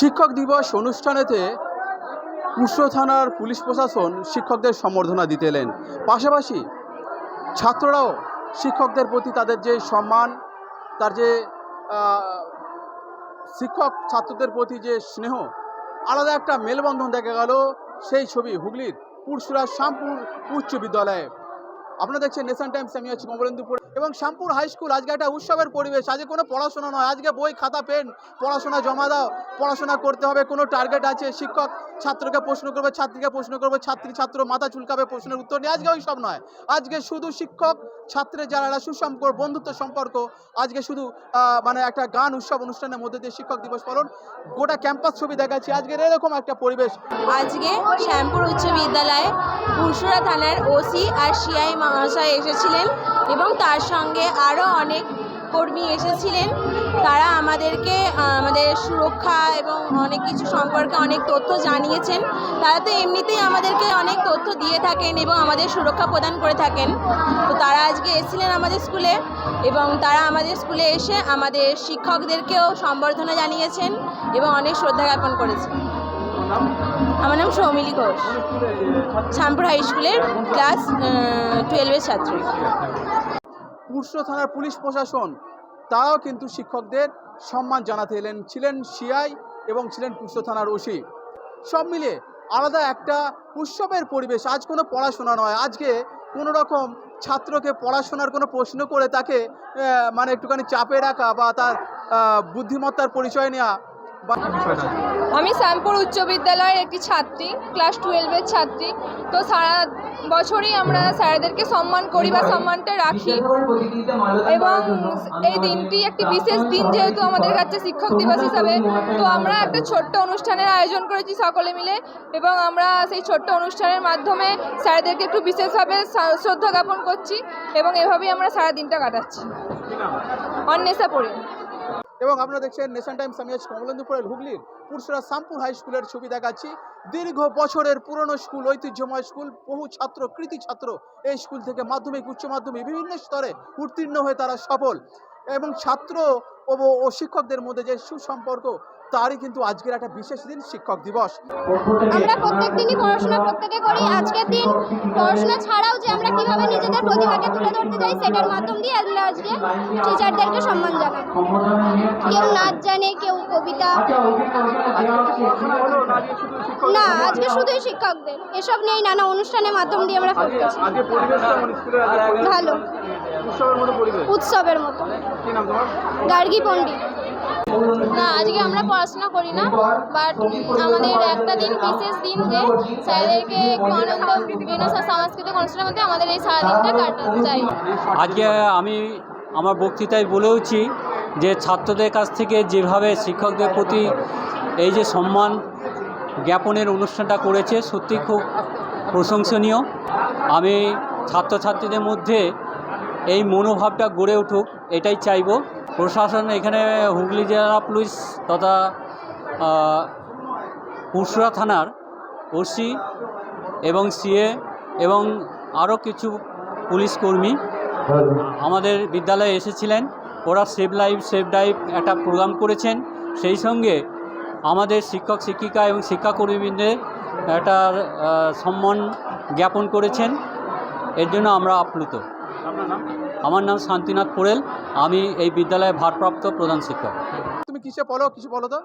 শিক্ষক দিবস অনুষ্ঠানেতে কুশো থানার পুলিশ প্রশাসন শিক্ষকদের সম্বর্ধনা দিতে এলেন। পাশাপাশি ছাত্ররাও শিক্ষকদের প্রতি তাদের যে সম্মান, তার যে শিক্ষক ছাত্রদের প্রতি যে স্নেহ, আলাদা একটা মেলবন্ধন দেখা গেল। সেই ছবি হুগলির পুরসুরা শ্যামপুর উচ্চ বিদ্যালয়ে। আপনারা দেখছেন নেশন টাইমস আমি আছি কমলেন্দুপুর। এবং শ্যামপুর হাই স্কুল, আজকে একটা উৎসবের পরিবেশ। আজকে কোনো পড়াশোনা নয়। আজকে বই, খাতা, পেন পড়াশোনা জমা দাও। পড়াশোনা করতে হবে। কোনো টার্গেট আছে? শিক্ষক ছাত্রকে প্রশ্ন করবে, ছাত্রীকে প্রশ্ন করবে, ছাত্রী, ছাত্র মাথা চুলকাবে, প্রশ্নের উত্তর নিয়ে আজকে ওই সব নয়। আজকে শুধু শিক্ষক, ছাত্রের যারা একটা সুসম্পর্ক, বন্ধুত্ব, সম্পর্ক, আজকে শুধু মানে একটা গান উৎসব অনুষ্ঠানের মধ্যে দিয়ে শিক্ষক দিবস পালন। গোটা ক্যাম্পাস ছবি দেখাচ্ছি। আজকের এরকম একটা পরিবেশ। আজকে শ্যামপুর উচ্চ বিদ্যালয়ে পুরসুরা থানার ওসি আর সিআই মহাশয় এসেছিলেন। এবং তার সঙ্গে আরও অনেক কর্মী এসেছিলেন। তারা আমাদেরকে আমাদের সুরক্ষা এবং অনেক কিছু সম্পর্কে অনেক তথ্য জানিয়েছেন। তারা তো এমনিতেই আমাদেরকে অনেক তথ্য দিয়ে থাকেন এবং আমাদের সুরক্ষা প্রদান করে থাকেন। তো তারা আজকে এসেছিলেন আমাদের স্কুলে এবং তারা আমাদের স্কুলে এসে আমাদের শিক্ষকদেরকেও সম্বর্ধনা জানিয়েছেন এবং অনেক শ্রদ্ধা জ্ঞাপন করেছেন। আমার নাম সৌমিলি ঘোষ। শ্যামপুর হাই স্কুলের ক্লাস টুয়েলভের ছাত্রী। পুরসো থানার পুলিশ প্রশাসন তারাও কিন্তু শিক্ষকদের সম্মান জানাতে এলেন। ছিলেন সিআই এবং ছিলেন পুরসো থানার ওসি। সব মিলিয়ে আলাদা একটা উৎসবের পরিবেশ। আজ কোনো পড়াশোনা নয়। আজকে কোনো রকম ছাত্রকে পড়াশোনার কোনো প্রশ্ন করে তাকে মানে একটুখানি চাপে রাখা বা তার বুদ্ধিমত্তার পরিচয় নেওয়া আমি শ্যামপুর উচ্চ বিদ্যালয়ের একটি ছাত্রী ক্লাস টুয়েলভের ছাত্রী। তো সারা বছরই আমরা স্যারদেরকে সম্মান করি বা সম্মানটা রাখি। এবং এই দিনটি একটি বিশেষ দিন যেহেতু আমাদের কাছে শিক্ষক দিবস হিসাবে, তো আমরা একটা ছোট্ট অনুষ্ঠানের আয়োজন করেছি সকলে মিলে। এবং আমরা সেই ছোট্ট অনুষ্ঠানের মাধ্যমে স্যারদেরকে একটু বিশেষভাবে শ্র- শ্রদ্ধা জ্ঞাপন করছি এবং এভাবেই আমরা সারা দিনটা কাটাচ্ছি। অন্বেষা পড়ে। এবং আপনারা দেখছেন নেশন টাইমস আমি আজ কমলেন্দুপুরের হুগলির পুরসরা শ্যামপুর হাই স্কুলের ছবি দেখাচ্ছি। দীর্ঘ বছরের পুরনো স্কুল, ঐতিহ্যময় স্কুল, বহু ছাত্র, কৃতি ছাত্র এই স্কুল থেকে মাধ্যমিক, উচ্চ মাধ্যমিক, বিভিন্ন স্তরে উত্তীর্ণ হয়ে তারা সফল। এবং ছাত্র ও শিক্ষকদের মধ্যে যে সুসম্পর্ক তারই কিন্তু আজকের একটা বিশেষ দিন শিক্ষক দিবস। আমরা প্রত্যেক দিনই পড়াশোনা প্রত্যেকে করি। আজকের দিন পড়াশোনা ছাড়াও যে আমরা কীভাবে নিজেদের প্রতিভাকে তুলে ধরতে চাই সেটার মাধ্যম দিয়ে আমরা আজকে টিচারদেরকে সম্মান জানাব কেউ নাচ জানে কেউ কবিতা। না আজকে শুধুই শিক্ষকদের। এসব নিয়েই নানা অনুষ্ঠানের মাধ্যম দিয়ে আমরা ভালো। উৎসবের মতো পরিবেশ? উৎসবের মতো। কি নাম তোমার? গার্গী পণ্ডিত। না, আজকে আমরা পড়াশোনা করি না বাট আমাদের একটা দিন, বিশেষ দিন যে স্যারদেরকে একটু আনন্দ সাংস্কৃতিক অনুষ্ঠানের মধ্যে আমাদের এই সারাদিনটা কাটাতে চাই। আজকে আমি আমার বক্তৃতায় বলেওছি যে ছাত্রদের কাছ থেকে যেভাবে শিক্ষকদের প্রতি এই যে সম্মান জ্ঞাপনের অনুষ্ঠানটা করেছে, সত্যি খুব প্রশংসনীয়। আমি ছাত্রছাত্রীদের মধ্যে এই মনোভাবটা গড়ে উঠুক, এটাই চাইব। প্রশাসন এখানে হুগলি জেলা পুলিশ তথা পুরসুরা থানার ওসি এবং সিএ এবং আরও কিছু পুলিশ কর্মী আমাদের বিদ্যালয়ে এসেছিলেন। ওরা সেভ লাইফ, সেভ ডাইভ একটা প্রোগ্রাম করেছেন। সেই সঙ্গে আমাদের শিক্ষক, শিক্ষিকা এবং শিক্ষাকর্মীদের একটা সম্মান জ্ঞাপন করেছেন। এর জন্য আমরা আপ্লুত। আমার নাম শান্তিনাথ পোড়েল আমি এই বিদ্যালয়ের ভারপ্রাপ্ত প্রধান শিক্ষক। তুমি কিসে পড়ো? কিছু বলো তো?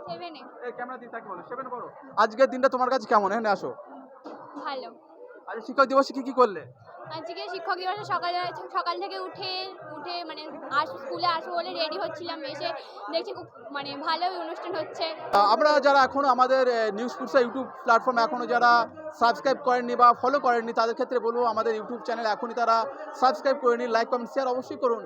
ক্যামেরা দিয়ে তাকে বলো সেভেন পড়ো। আজকের দিনটা তোমার কাছে কেমন? এখানে আসো। ভালো। আজ শিক্ষক দিবসে কি কি করলে? আজকে শিক্ষক দিবসে সকালে সকাল থেকে উঠে উঠে মানে আস, স্কুলে আসব বলে রেডি হচ্ছিলাম। এসে দেখছি খুব মানে ভালোই অনুষ্ঠান হচ্ছে। আমরা যারা এখনও আমাদের নিউজ ফুডসা ইউটিউব প্ল্যাটফর্ম এখনও যারা সাবস্ক্রাইব করেননি বা ফলো করেননি, তাদের ক্ষেত্রে বলব আমাদের ইউটিউব চ্যানেল এখনই তারা সাবস্ক্রাইব করে নিন লাইক কমেন্ট শেয়ার অবশ্যই করুন।